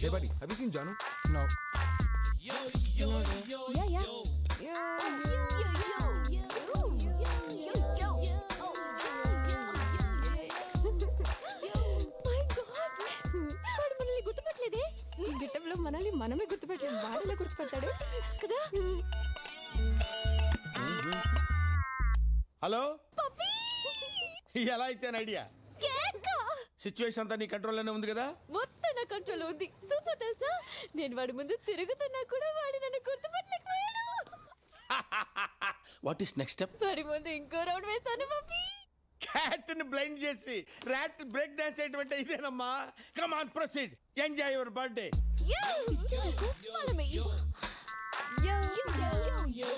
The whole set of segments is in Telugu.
Hey buddy, have you seen Janu? No. Yeah yeah వాడు మనల్ని గుర్తుపట్టలేదే ఈ గిట్టంలో మనల్ని మనమే గుర్తుపట్టలేదు వాడేలా గుర్తుపట్టాడు కదా హలో ఎలా ఇచ్చాను ఐడియా? సిచ్యువేషన్ అంతా నీ కంట్రోల్లోనే ఉంది కదా మొత్తం నా కంట్రోల్ ఉంది సూపర్ తెలుసా నేను వాడి ముందు తిరుగుతున్నా కూడా వాడు నన్ను గుర్తుపట్టలేకపోయాడు వాట్ ఈస్ నెక్స్ట్ స్టెప్ వాడి ముందు ఇంకో రౌండ్ వేస్తాను పప్పి క్యాట్ని బ్లైండ్ చేసి ర్యాట్ బ్రేక్ డాన్స్ చేయటం ఇదేనమ్మా come on proceed enjoy your birthday Follow me. Yo, yo, yo, yo,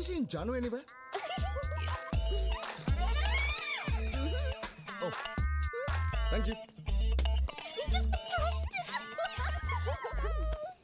have you seen Janu anywhere? Oh, thank you.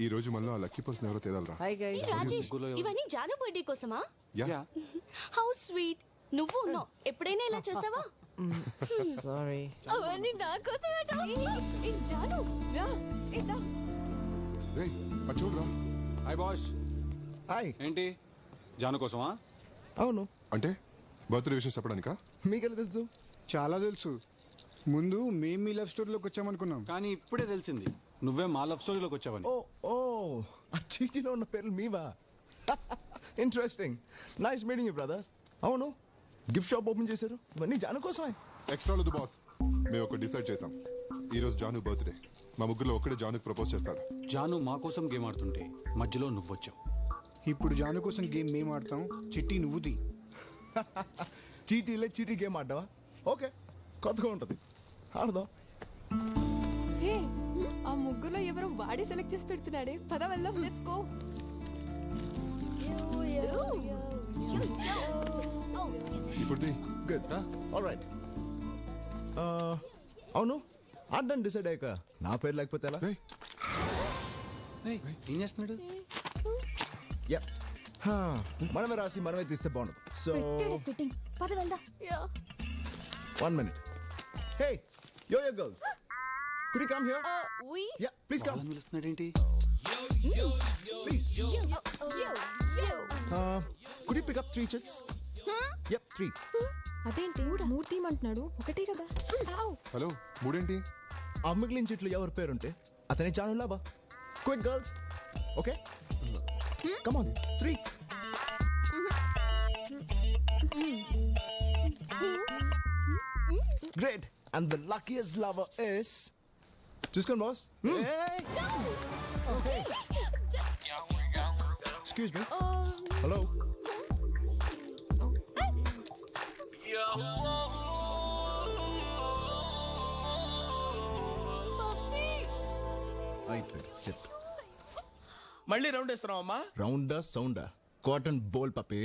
ఈ రోజు మనలో ఆ లక్కీ పర్సన్ ఎవరో తేదాలరా హాయ్ గైస్ రాజేష్ ఇవన్నీ జాను బర్త్డే కోసమా? యా హౌ స్వీట్ నువ్వు ఉన్నావు. ఎప్పుడైనా ఇలా చేసావా? సారీ అవన్నీ నా కోసమేట ఏ జాను. రా ఏ దా. రే అటు చూడరా హాయ్ బాస్ హాయ్ ఏంటి? జాను కోసమా? అవును. అంటే బర్త్డే విషయం చెప్పడానికా? మీకెలా తెలుసు? చాలా తెలుసు. ముందు మేము మీ లవ్ స్టోరీలోకి వచ్చామనుకున్నాం. కానీ ఇప్పుడే తెలిసింది. నువ్వే మా లవ్ స్టోరీలోకి వచ్చావని. ఓ ఓ ఆ చీటీలో ఉన్న పేర్లు మీవా? Interesting nice meeting you brothers అవును. గిఫ్ట్ షాప్ ఓపెన్ చేశారు. ఇవన్నీ జాను కోసమే. ఎక్స్ట్రా లేదు బాస్ మేము ఒక డిసైడ్ చేసాం ఈ రోజు జాను బర్త్డే మా ముగ్గురులో ఒక్కడే జానుకి ప్రపోజ్ చేస్తాడు. జాను మా కోసం గేమ్ ఆడుతుంటే మధ్యలో నువ్వు వచ్చావు ఇప్పుడు జాను కోసం గేమ్ మేము ఆడతాం. చిట్టి నువ్వుది. చీటీలే చీటీ గేమ్ ఆడ్డావా ఓకే కొత్తగా ఉంటుంది. ఆడదాం. ఏ ఆ ముగ్గురులో ఎవరో వాడే సెలెక్ట్ చేసి పెడుతున్నాడే. పద వెళ్దాం లెట్స్ గో ఇప్పుడు. గుడ్ ఆల్ రైట్ అవును ఆడడానికి డిసైడ్ అయ్యాక నా పేరు లేకపోతే ఎలా? ఏం చేస్తున్నాడు? మనమే రాసి మనమే తీస్తే బాగుండదు. సో ఫిట్టింగ్ పద వెళ్దాం. Yeah. One minute hey yo yo girls could you come here we yeah please come please yo yo yo could you pick up three chits yup three అదేంటి? మూర్తి అంటున్నాడు ఒకటే కదా. హలో మూడేంటి ఆ మిగిలిన చెట్లు ఎవరి పేరుంటే? అతనే Chanu లాభా quick girls okay come on three great and the luckiest lover is చూసుకోండి బాస్ ఎక్స్క్యూజ్ మీ హలో అయిపోయింది చెప్తా మళ్ళీ రౌండ్ వేస్తున్నావు అమ్మా? రౌండా సౌండా. కాటన్ బోల్ పప్పి.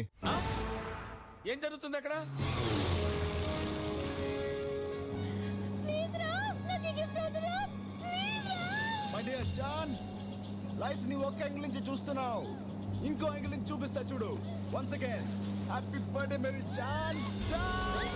ఏం జరుగుతుంది అక్కడ? మై డియర్ జాన్ లైఫ్ని ఒక యాంగిల్ నుంచి చూస్తున్నావు. ఇంకో యాంగిల్ నుంచి చూపిస్తా చూడు. వన్స్ అగైన్ హ్యాపీ బర్త్డే మేరీ జాన్ జాన్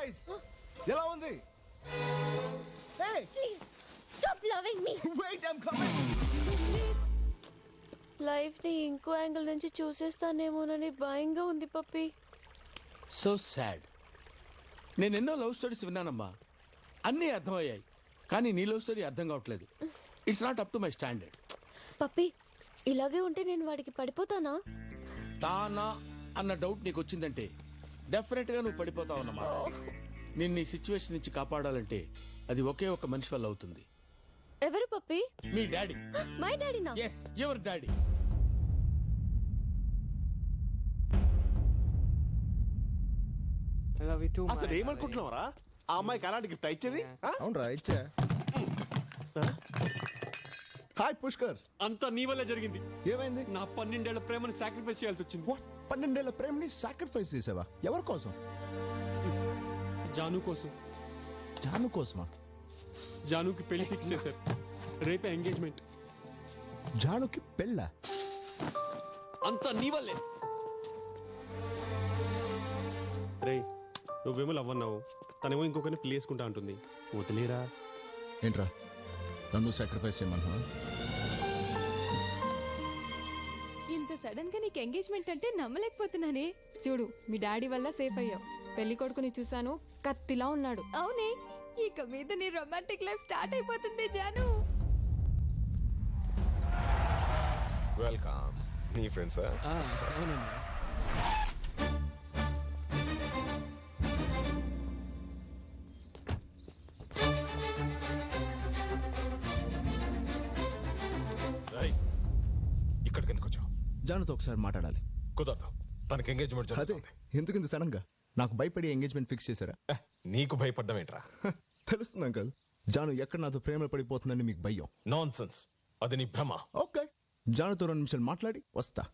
సర్ప్రైజ్ ఎలా ఉంది? Hey please stop loving me wait I'm coming లైఫ్ని ఇంకో యాంగిల్ నుంచి చూసేస్తానేమోనని భయంగా ఉంది పప్పి. సో సాడ్ నేను ఎన్నో లవ్ స్టోరీస్ విన్నానమ్మా. అన్నీ అర్థమయ్యాయి. కానీ నీ లవ్ స్టోరీ అర్థం కావట్లేదు. It's not up to my standard Pappi ఇలాగే ఉంటే నేను వాడికి పడిపోతానా? తానా అన్న డౌట్ నీకు వచ్చిందంటే డెఫినెట్గా నువ్వు పడిపోతావు అన్నమాట. నిన్ను ఈ సిచ్యువేషన్ నుంచి కాపాడాలంటే అది ఒకే ఒక మనిషి వల్ల అవుతుంది. ఎవరు పప్పి? మీ daddy. My డాడీనా yes your daddy. Love you too అసలు ఏమనుకుంటున్నావరా? ఆ అమ్మాయికి అలాంటి గిఫ్ట్ ఇచ్చేది? అవునరా ఇచ్చా. హాయ్ పుష్కర్. అంతా నీ వల్లే జరిగింది. ఏమైంది? నా పన్నెండేళ్ళ ప్రేమను సాక్రిఫైస్ చేయాల్సి వచ్చింది? పన్నెండేళ్ళ ప్రేమని సాక్రిఫైస్ చేసావా? ఎవరి కోసం? జాను కోసం. జాను కోసమా? జానుకి పెళ్ళి ఫిక్స్ చేశారు. రేపే ఎంగేజ్మెంట్ జానుకి పెళ్ళ? అంతా నీ వల్లే. రే నువ్వేమో లవ్ అన్నావు తనేమో ఇంకొకరిని పెళ్ళి చేసుకుంటా అంటుంది. వదిలేరా? ఏంట్రా? నన్ను సాక్రిఫైస్ చేయమన్నా ఇంత సడన్గా నీకు ఎంగేజ్మెంట్ అంటే నమ్మలేకపోతున్నానే. చూడు మీ డాడీ వల్ల సేఫ్ అయ్యావు. పెళ్ళి కొడుకుని చూసాను కత్తిలా ఉన్నాడు. అవునే ఇక మీద నీ రొమాంటిక్ లైఫ్ స్టార్ట్ అయిపోతుంది జాను. వెల్కమ్ నీ ఫ్రెండ్స్ ఇక్కడికి జానుతో ఒకసారి మాట్లాడాలి. కుదరదు. తనకి ఎంగేజ్మెంట్ అదే ఎందుకు ఇంత సడన్గా నాకు భయపడి ఎంగేజ్మెంట్ ఫిక్స్ చేశారా? నీకు భయపడ్డం ఏంట్రా? హ, తెలుస్తుంది అంకల్. జాను ఎక్కడ నాతో ప్రేమ పడిపోతుందని మీకు భయం. నాన్ సెన్స్ అది నీ భ్రమ. ఓకే. జానుతో రెండు నిమిషాలు మాట్లాడి వస్తా.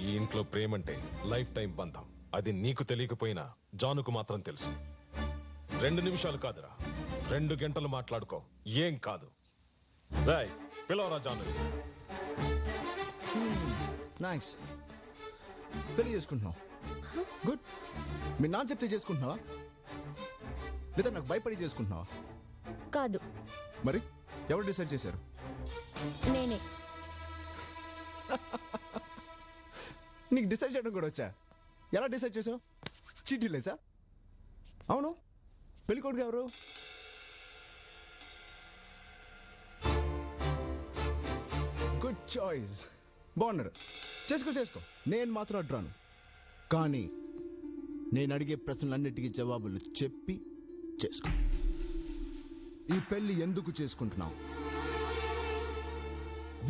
ఈ ఇంట్లో ప్రేమంటే లైఫ్ టైం బంధం. అది నీకు తెలియకపోయినా జానుకు మాత్రం తెలుసు. రెండు నిమిషాలు కాదురా. రెండు గంటలు మాట్లాడుకో. ఏం కాదు. రాయ్ పిలవరా జాను. నైస్ పెళ్ళి చేసుకుంటున్నావు గుడ్ మీ నాన్న చెప్తే చేసుకుంటున్నావా? లేదా నాకు భయపడి చేసుకుంటున్నావా? కాదు. మరి ఎవరు డిసైడ్ చేశారు? నేనే. నీకు డిసైడ్ చేయడం కూడా వచ్చా? ఎలా డిసైడ్ చేసావు చీటీ లేసా? అవును. పెళ్ళి కొడుకు ఎవరు? గుడ్ చాయిస్ బాగున్నాడు. చేసుకో చేసుకో. నేను మాత్రం అడ్రాను. కానీ నేను అడిగే ప్రశ్నలన్నిటికీ జవాబులు చెప్పి చేసుకో. ఈ పెళ్ళి ఎందుకు చేసుకుంటున్నావు?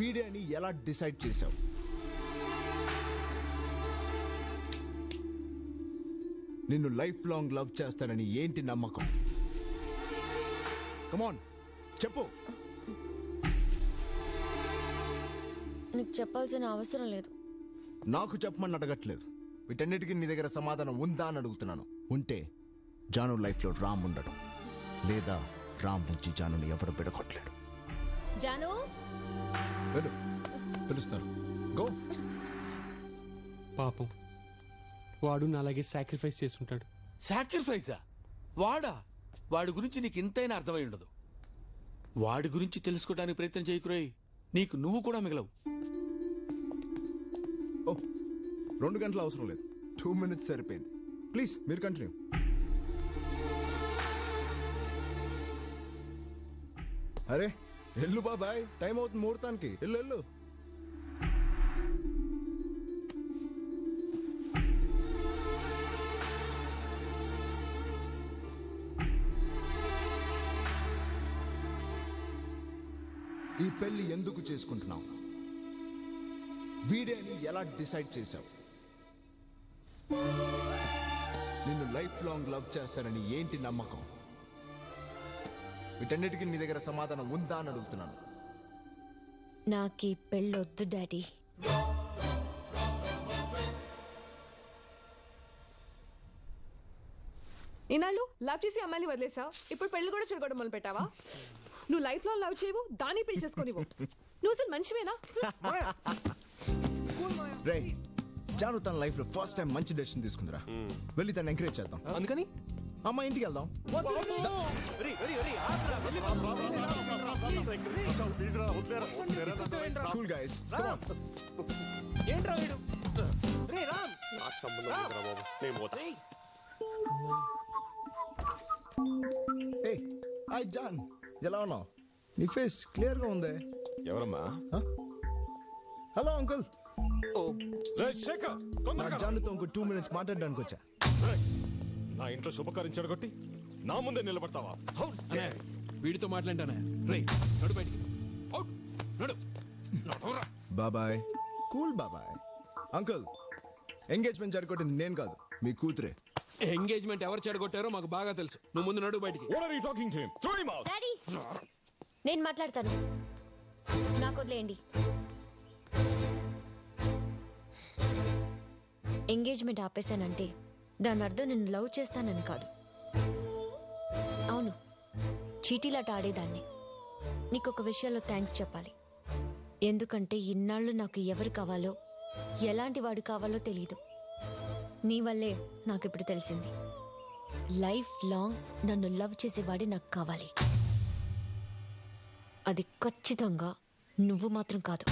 వీడియోని ఎలా డిసైడ్ చేశావు? నిన్ను లైఫ్ లాంగ్ లవ్ చేస్తానని ఏంటి నమ్మకం? కమాన్ చెప్పు. చెప్పాల్సిన అవసరం లేదు. నాకు చెప్పమని అడగట్లేదు. వీటన్నిటికీ నీ దగ్గర సమాధానం ఉందా అని అడుగుతున్నాను. ఉంటే జాను లైఫ్లో రామ్ ఉండడు లేదా రామ్ నుంచి జానుని ఎవడు పెడగొట్టలేడు జాను? వెళ్ళు. పిలుస్తారు గో. పాపం. వాడు నాలాగే సాక్రిఫైస్ చేసుంటాడు. సాక్రిఫైజా వాడా? వాడి గురించి నీకు ఇంతైనా అర్థమై ఉండదు. వాడి గురించి తెలుసుకోవడానికి ప్రయత్నం చేయకురోయ్ నీకు నువ్వు కూడా మిగలవు. రెండు గంటలు అవసరం లేదు. టూ మినిట్స్ సరిపోయింది. ప్లీజ్ మీరు కంటిన్యూ అరే ఎల్లు బాబాయ్. టైం అవుతుంది ముహూర్తానికి. ఎల్లు ఎల్లు ఈ పెళ్ళి ఎందుకు చేసుకుంటున్నావు? వీడియోని ఎలా డిసైడ్ చేశావు? లైఫ్ లాంగ్ లవ్ చేస్తానని ఏంటి నమ్మకం? వీటన్నిటికీ నీ దగ్గర సమాధానం ఉందా అని అడుగుతున్నాను. నాకు ఈ పెళ్ళొద్దు డాడీ. ఈనాళ్ళు లవ్ చేసి అమ్మాయిని వదిలేసావు? ఇప్పుడు పెళ్ళి కూడా చెడగొట్టడం మొదలు పెట్టావా నువ్వు లైఫ్లో లవ్ చేయవు దాన్ని పెళ్ళి చేసుకోనివ్వు నువ్వు అసలు మనిషివేనా? రే జాను తన లైఫ్లో ఫస్ట్ టైం మంచి డెసిషన్ తీసుకుందిరా వెళ్ళి తను ఎంకరేజ్ చేద్దాం అందుకని అమ్మ ఇంటికి వెళ్దాం కూల్ గైస్ ఏంట్రా వీడు నాకు సంబంధం లేదురా బాబు నేను పోతా ఏ హాయ్ జాన్ ఎలా ఉన్నావు నీ ఫేస్ క్లియర్గా ఉందే ఎవరమ్మా హలో అంకుల్ నా. జానుతో ఇంకో టూ మినిట్స్ మాట్లాడడానికి వచ్చా? నా ఇంట్లో శుభకార్యం చెడగొట్టి నా ముందే నిలబడతావా. వీడితో మాట్లాంటానా రే నడు బయటికి. అవుట్ నడు. నడురా. బాబాయ్ కూల్ బాబాయ్. అంకుల్ ఎంగేజ్మెంట్ జరగొట్టింది నేను కాదు మీ కూతురే. ఎంగేజ్మెంట్ ఎవరు చెడగొట్టారో మాకు బాగా తెలుసు. నువ్వు ముందు నడు బయటికి. నేను మాట్లాడతాను. నాకు వదిలేయండి. ఎంగేజ్మెంట్ ఆపేశానంటే దాని అర్థం నేను లవ్ చేస్తానని కాదు. అవును చీటీలాట ఆడేదాన్ని. నీకు ఒక విషయంలో థ్యాంక్స్ చెప్పాలి. ఎందుకంటే ఇన్నాళ్ళు నాకు ఎవరు కావాలో ఎలాంటి వాడు కావాలో తెలియదు నీ వల్లే నాకు ఇప్పుడు తెలిసింది. లైఫ్ లాంగ్ నన్ను లవ్ చేసేవాడే నాకు కావాలి. అది ఖచ్చితంగా నువ్వు మాత్రం కాదు.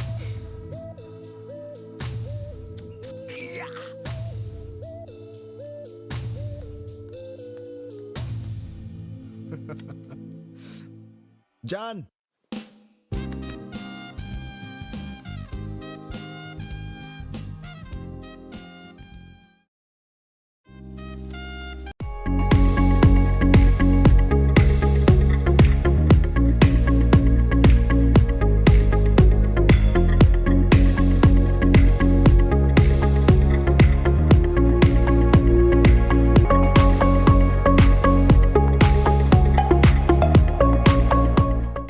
జాన్